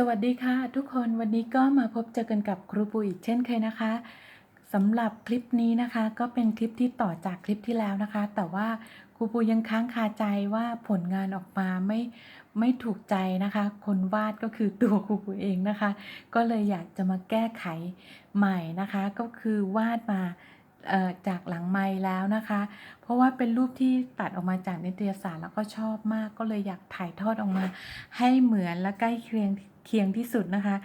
สวัสดีค่ะ ทุกคนวันนี้ก็มาพบเจอกันกับครูปูอีกเช่นเคยนะคะสำหรับคลิปนี้นะคะ ก็เป็นคลิปที่ต่อจากคลิปที่แล้วนะคะ แต่ว่าครูปูยังค้างคาใจว่าผลงานออกมาไม่ไม่ถูกใจนะคะ คนวาดก็คือตัวครูปูเองนะคะ ก็เลยอยากจะมาแก้ไขใหม่นะคะ ก็คือวาดมา จากหลังไม้แล้วนะคะ เพราะว่าเป็นรูปที่ตัดออกมาจากนิตยสารแล้วก็ชอบมากก็เลยอยากถ่ายทอดออกมา ให้เหมือนและใกล้เคียงเคียงที่สุดนะคะ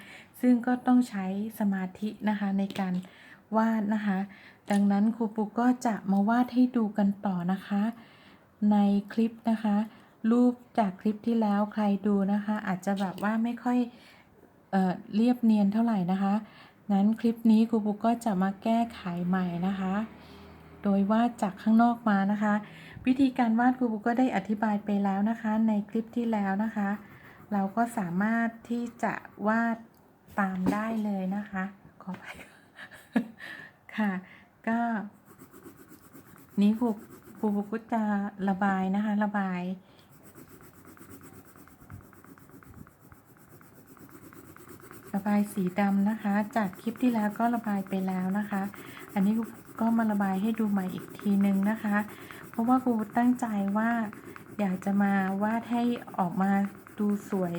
ซึ่งก็ต้องใช้สมาธินะคะในการวาดนะคะ ดังนั้นครูปูก็จะมาวาดให้ดูกันต่อนะคะ ในคลิปนะคะ รูปจากคลิปที่แล้วใครดูนะคะ อาจจะแบบว่าไม่ค่อยเออเรียบเนียนเท่าไหร่นะคะ งั้นคลิปนี้ครูปูก็จะมาแก้ไขใหม่นะคะ โดยวาดจากข้างนอกมานะคะ วิธีการวาดครูปูก็ได้อธิบายไปแล้วนะคะ ในคลิปที่แล้วนะคะ เราก็สามารถที่จะวาดตามได้เลยนะคะ ขอไปค่ะ ก็นี้ครูครูก็จะระบายนะคะ ระบาย ระบายสีดำนะคะ จากคลิปที่แล้วก็ระบายไปแล้วนะคะ อันนี้ก็มาระบายให้ดูใหม่อีกทีนึงนะคะ เพราะว่าครูตั้งใจว่าอยากจะมาวาดให้ออกมาดูสวย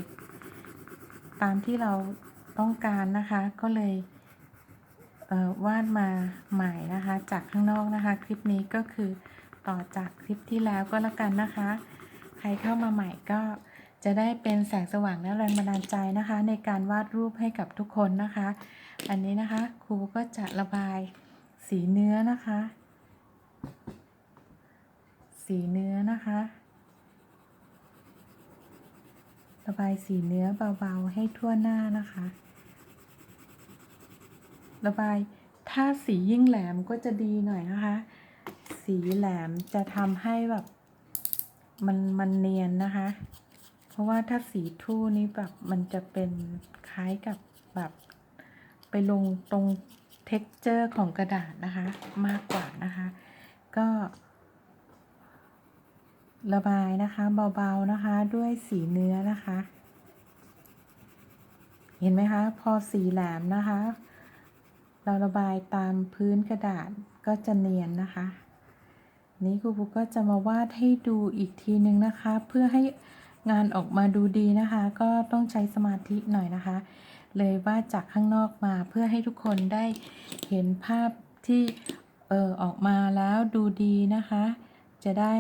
ตามที่เราต้องการนะคะ ก็เลยเวาดมาใหม่นะคะ จากข้างนอกนะคะ คลิปนี้ก็คือต่อจากคลิปที่แล้วก็แล้วกันนะคะ ใครเข้ามาใหม่ก็ จะได้เป็นแสงสว่างและแรงบันดาลใจนะคะ ในการวาดรูปให้กับทุกคนนะคะ อันนี้นะคะครูก็จะระบายสีเนื้อนะคะ สีเนื้อนะคะ ระบายสีเนื้อเบาๆให้ทั่วหน้านะคะ ระบายถ้าสียิ่งแหลมก็จะดีหน่อยนะคะ สีแหลมจะทำให้แบบมันมันเนียนนะคะ เพราะว่าถ้าสีทู่นี้แบบมันจะเป็นคล้ายกับแบบไปลงตรง t e x t อร์ของกระดาษนะคะ มากกว่านะคะ ก็ ระบายนะคะเบาๆนะคะด้วยสีเนื้อนะคะ เห็นไหมคะ พอสีแหลมนะคะ เราระบายตามพื้นกระดาษก็จะเนียนนะคะ นี้ครูปุ๊กก็จะมาวาดให้ดูอีกทีนึงนะคะ เพื่อให้ งานออกมาดูดีนะคะ ก็ต้องใช้สมาธิหน่อยนะคะ เลยวาดจากข้างนอกมาเพื่อให้ทุกคนได้เห็นภาพที่เออออกมาแล้วดูดีนะคะ จะได้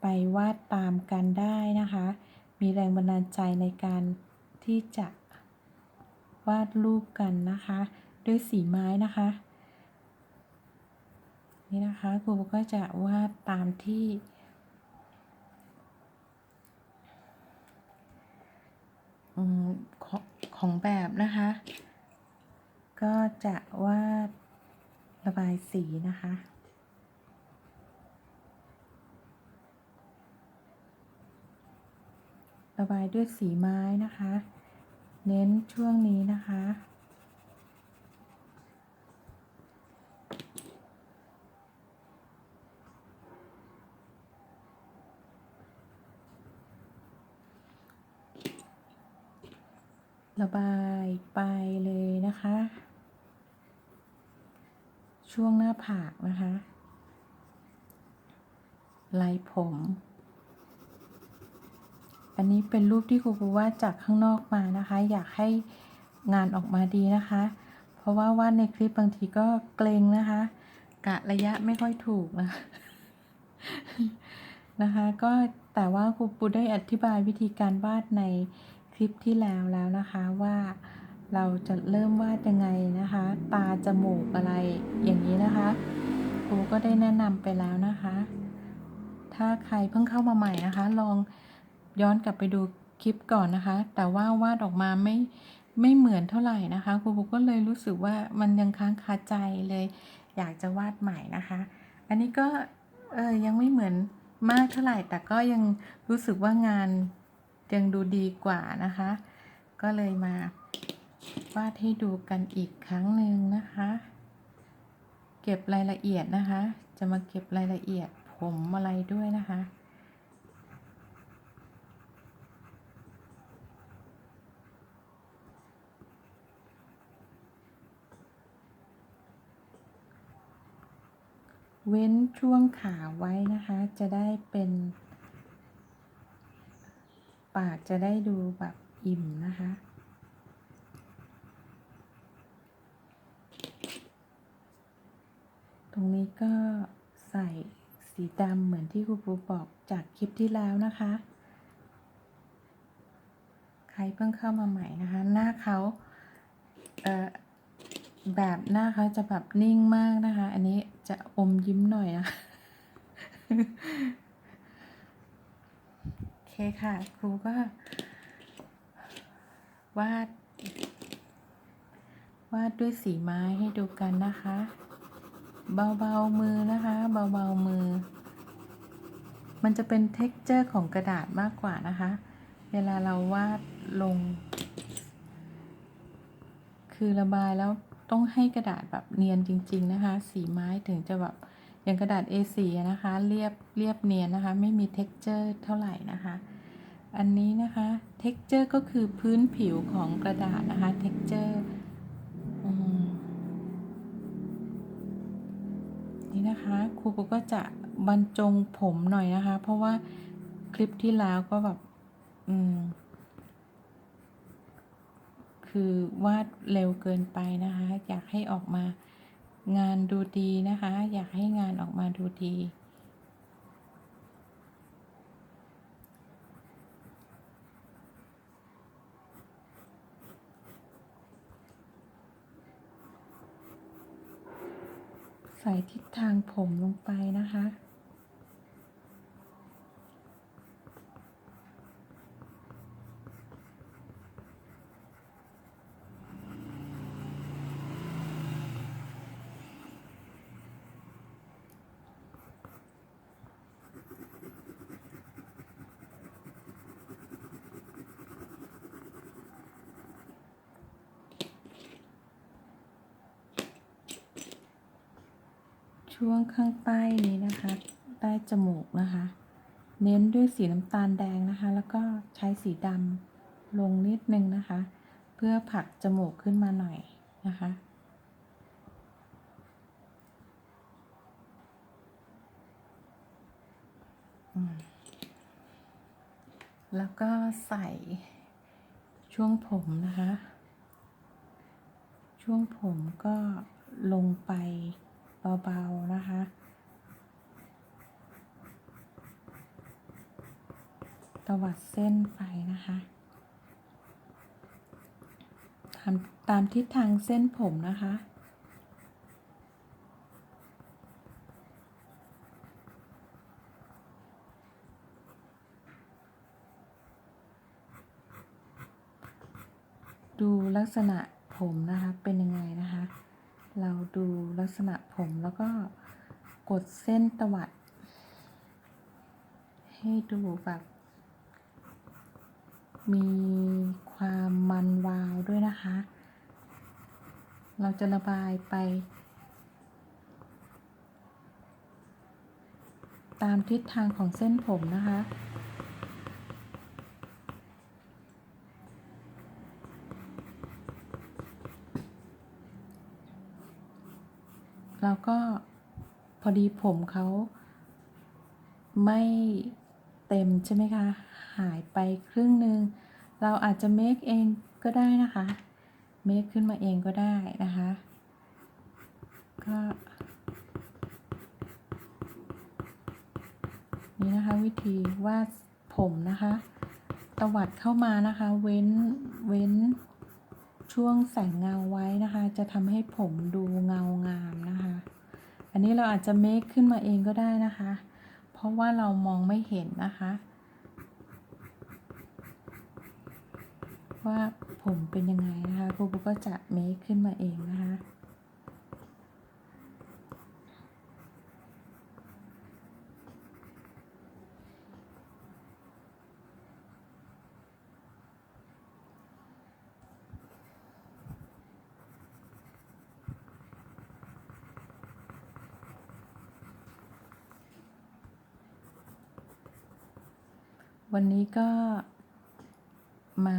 ไปวาดตามกันได้นะคะ มีแรงบันดาลใจในการที่จะวาดรูปกันนะคะ ด้วยสีไม้นะคะ นี่นะคะครูก็จะวาดตามที่อืม ของแบบนะคะ ก็จะวาดระบายสีนะคะระบายด้วยสีไม้นะคะ เน้นช่วงนี้นะคะ ระบายไปเลยนะคะ ช่วงหน้าผากนะคะไหลผม อันนี้เป็นรูปที่ครูปูวาดจากข้างนอกมานะคะ อยากให้งานออกมาดีนะคะ เพราะว่าวาดในคลิปบางทีก็เกรงนะคะ กะระยะไม่ค่อยถูกนะนะคะ ก็แต่ว่าครูปูได้อธิบายวิธีการวาดใน ลิปที่แล้วแล้วนะคะว่าเราจะเริ่มวาดยังไงนะคะ ตาจมูกอะไรอย่างนี้นะคะครูก็ได้แนะนำไปแล้วนะคะ ถ้าใครเพิ่งเข้ามาใหม่นะคะ ลองย้อนกลับไปดูคลิปก่อนนะคะ แต่ว่าวาดออกมาไม่ไม่เหมือนเท่าไหร่นะคะครูปุ๊กก็เลยรู้สึกว่ามันยังค้างคาใจเลย อยากจะวาดใหม่นะคะ อันนี้ก็เออยังไม่เหมือนมากเท่าไหร่แต่ก็ยังรู้สึกว่างาน ยังดูดีกว่านะคะ ก็เลยมาวาดให้ดูกันอีกครั้งหนึ่งนะคะ เก็บรายละเอียดนะคะ จะมาเก็บรายละเอียดผมอะไรด้วยนะคะเว้นช่วงขาไว้นะคะ จะได้เป็น ปากจะได้ดูแบบอิ่มนะคะตรงนี้ก็ใส่สีดำเหมือนที่ครูปูบอกจากคลิปที่แล้วนะคะ ใครเพิ่งเข้ามาใหม่นะคะ หน้าเขาเอ่อแบบหน้าเขาจะแบบนิ่งมากนะคะ อันนี้จะอมยิ้มหน่อยนะ เคค่ะ ครูก็ วาด วาดด้วยสีไม้ให้ดูกันนะคะ เบาๆมือนะคะ เบาๆมือ มันจะเป็น t e x t อร์ของกระดาษมากกว่านะคะ เวลาเราวาดลง คือระบายแล้วต้องให้กระดาษแบบเนียนจริง ๆ นะคะ สีไม้ถึงจะแบบ อย่างกระดาษ A4 นะคะเรียบเรียบเนียนนะคะ ไม่มี t e x t อร์เท่าไหร่นะคะ อันนี้นะคะ t e x t อร์ก็คือพื้นผิวของกระดาษนะคะ t e x t อร์นี่นะคะครูปูก็จะบรรจงผมหน่อยนะคะ เพราะว่าคลิปที่แล้วก็แบบอืมคือวาดเร็วเกินไปนะคะ อยากให้ออกมา งานดูดีนะคะ อยากให้งานออกมาดูดี ใส่ทิศทางผมลงไปนะคะ ช่วงข้างใต้นี้นะคะ ใต้จมูกนะคะ เน้นด้วยสีน้ำตาลแดงนะคะ แล้วก็ใช้สีดำลงนิดนึงนะคะ เพื่อผลักจมูกขึ้นมาหน่อยนะคะแล้วก็ใส่ช่วงผมนะคะ ช่วงผมก็ลงไป เบาๆนะคะตวัดเส้นไปนะคะตามตามทิศทางเส้นผมนะคะดูลักษณะผมนะคะ เป็นยังไงนะคะ เราดูลักษณะผมแล้วก็กดเส้นตวัด ให้ดูแบบ มีความมันวาวด้วยนะคะ เราจะระบายไป ตามทิศทางของเส้นผมนะคะ แล้วก็พอดีผมเขาไม่เต็มใช่ไหมคะ หายไปครึ่งหนึ่งเราอาจจะเมคเองก็ได้นะคะเมคขึ้นมาเองก็ได้นะคะ ก็นี่นะคะวิธีวาดผมนะคะ ตวัดเข้ามานะคะ เว้นเว้น ช่วงแสงเงาไว้นะคะ จะทำให้ผมดูเงางามนะคะ อันนี้เราอาจจะเมคขึ้นมาเองก็ได้นะคะ เพราะว่าเรามองไม่เห็นนะคะ ว่าผมเป็นยังไงนะคะครูบุก็จะเมคขึ้นมาเองนะคะ วันนี้ก็มา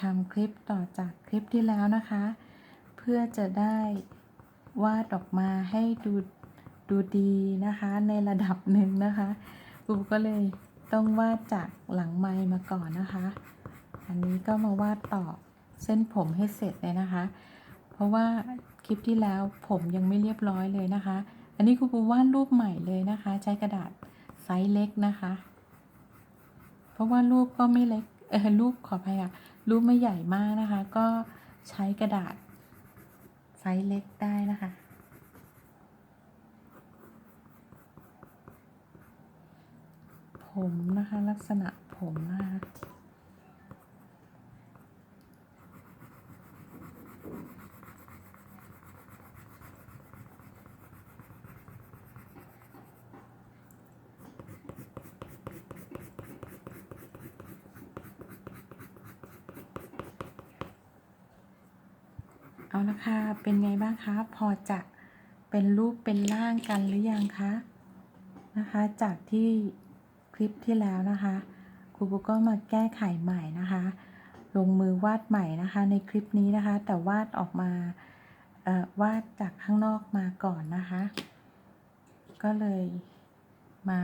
ทำคลิปต่อจากคลิปที่แล้วนะคะ เพื่อจะได้วาดออกมาให้ดูดูดีนะคะในระดับหนึ่งนะคะครูก็เลยต้องวาดจากหลังไมค์มาก่อนนะคะ อันนี้ก็มาวาดต่อเส้นผมให้เสร็จเลยนะคะ เพราะว่าคลิปที่แล้วผมยังไม่เรียบร้อยเลยนะคะ อันนี้ครูปูวาดรูปใหม่เลยนะคะ ใช้กระดาษไซส์เล็กนะคะ เพราะว่ารูปก็ไม่เล็กเออรูปขออภัยค่ะรูปไม่ใหญ่มากนะคะ ก็ใช้กระดาษไซส์เล็กได้นะคะ ผมนะคะลักษณะผมนะคะ เอาละค่ะ เป็นไงบ้างคะ พอจะเป็นรูปเป็นร่างกันหรือยังคะ นะคะ จากที่คลิปที่แล้วนะคะครูปุ๊กก็มาแก้ไขใหม่นะคะ ลงมือวาดใหม่นะคะ ในคลิปนี้นะคะ แต่วาดออกมาวาดจากข้างนอกมาก่อนนะคะ ก็เลยมา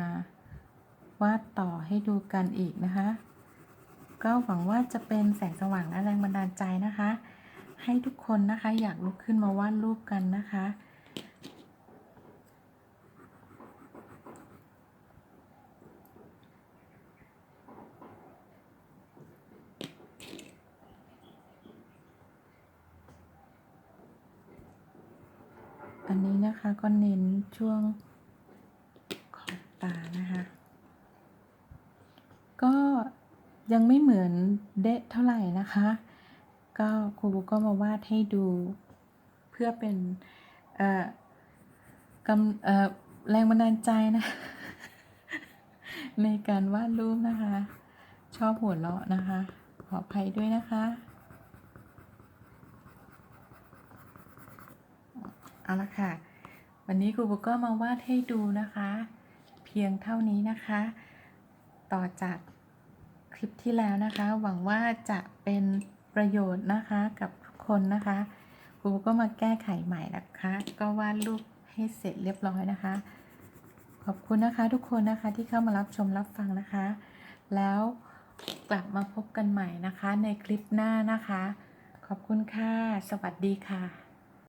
วาดต่อให้ดูกันอีกนะคะ ก็หวังว่าจะเป็นแสงสว่างและแรงบันดาลใจนะคะ ให้ทุกคนนะคะ อยากลุกขึ้นมาวาดรูปกันนะคะ อันนี้นะคะก็เน้นช่วงขอบตานะคะ ก็ยังไม่เหมือนเดะเท่าไหร่นะคะ ก็ครูบุ๊กก็มาวาดให้ดู เพื่อเป็นเอกำเอแรงบันดาลใจนะ ในการวาดรูปนะคะ ชอบหัวเราะนะคะ ขออภัยด้วยนะคะเอาละค่ะ วันนี้ครูบุ๊กก็มาวาดให้ดูนะคะ เพียงเท่านี้นะคะ ต่อจากคลิปที่แล้วนะคะ หวังว่าจะเป็น ประโยชน์นะคะกับทุกคนนะคะครูกก็มาแก้ไขใหม่นะคะ ก็วาดรูปให้เสร็จเรียบร้อยนะคะ ขอบคุณนะคะทุกคนนะคะที่เข้ามารับชมรับฟังนะคะ แล้วกลับมาพบกันใหม่นะคะในคลิปหน้านะคะ ขอบคุณค่ะ สวัสดีค่ะ